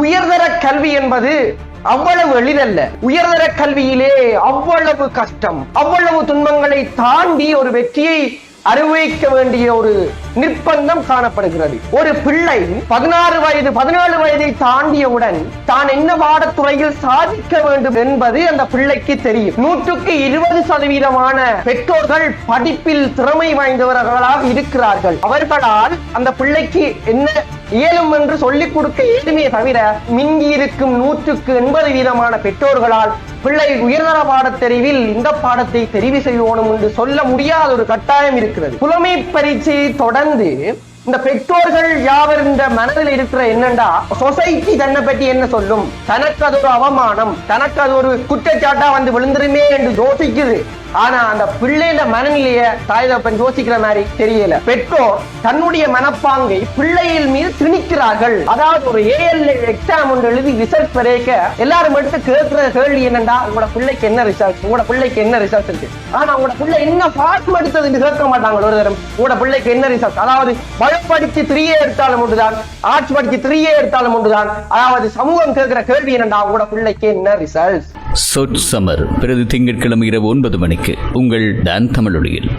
உயர்தர கல்வி என்பது அவ்வளவு எளிதல்ல. உயர்தர கல்வியிலே அவ்வளவு கஷ்டம் அவ்வளவு துன்பங்களை தாண்டி ஒரு வெற்றியை அறிவிக்க வேண்டிய ஒரு நிர்பந்தம் காணப்படுகிறது. ஒரு பிள்ளை பதினாறு வயது பதினாலு வயதை தாண்டியவுடன் தான் என்ன பாடத்துறையில் சாதிக்க வேண்டும் என்பது அந்த பிள்ளைக்கு தெரியும். நூற்றுக்கு இருபது சதவீதமான பெற்றோர்கள் படிப்பில் திறமை வாய்ந்தவர்களாக இருக்கிறார்கள். அவர்களால் அந்த பிள்ளைக்கு என்ன இயலும் என்று சொல்லிக் கொடுக்க இயலுமே தவிர மிஞ்சி இருக்கும் நூற்றுக்கு எண்பது வீதமான பெற்றோர்களால் பிள்ளை உயர்தர பாடத்தெரிவில் இந்த பாடத்தை தெரிவு செய்வோனும் என்று சொல்ல முடியாத ஒரு கட்டாயம் இருக்கிறது. புலமை பரீட்சையை தொடர்ந்து இந்த பெற்றோர்கள் யாவர் இந்த மனதில் இருக்கிற என்னண்டா? சொசைட்டி தன்னை பற்றி என்ன சொல்லும்? தனக்கு அது ஒரு அவமானம் தனக்கு அது ஒரு குற்றச்சாட்டா வந்து விழுந்துருமே என்று யோசிக்குது. ஆனா அந்த பிள்ளையில மனநிலைய தாய் தப்பன் யோசிக்கிற மாதிரி தெரியல. பெற்றோர் தன்னுடைய மனப்பாங்கை பிள்ளைகள் மீது திணிக்கிறார்கள். அதாவது ஒரு ஏஎல் எக்ஸாம் ஒன்று எழுதி ரிசல்ட் வரைக்க எல்லாரும் எடுத்து கேட்கிற கேள்வி என்னண்டா? உங்களோட பிள்ளைக்கு என்ன ரிசல்ட் உங்களோட பிள்ளைக்கு என்ன ரிசல்ட் இருக்கு? ஆனா உங்களோட பிள்ளை என்ன பாடம் எடுத்தது என்று கேட்க மாட்டாங்க ஒரு தரம். உங்களோட பிள்ளைக்கு என்ன ரிசல்ட் அதாவது பயோ படிச்சு த்ரீயே எடுத்தாலும் ஒன்றுதான் ஆர்ட்ஸ் படிச்சு த்ரீயே எடுத்தாலும் ஒன்றுதான். அதாவது சமூகம் கேட்கிற கேள்வி என்னண்டா? உங்களோட பிள்ளைக்கு என்ன ரிசல்ட் சொட் சமர். பிரதி திங்கட்கிழமை இரவு ஒன்பது மணிக்கு உங்கள் டான் தமிழொலியில்.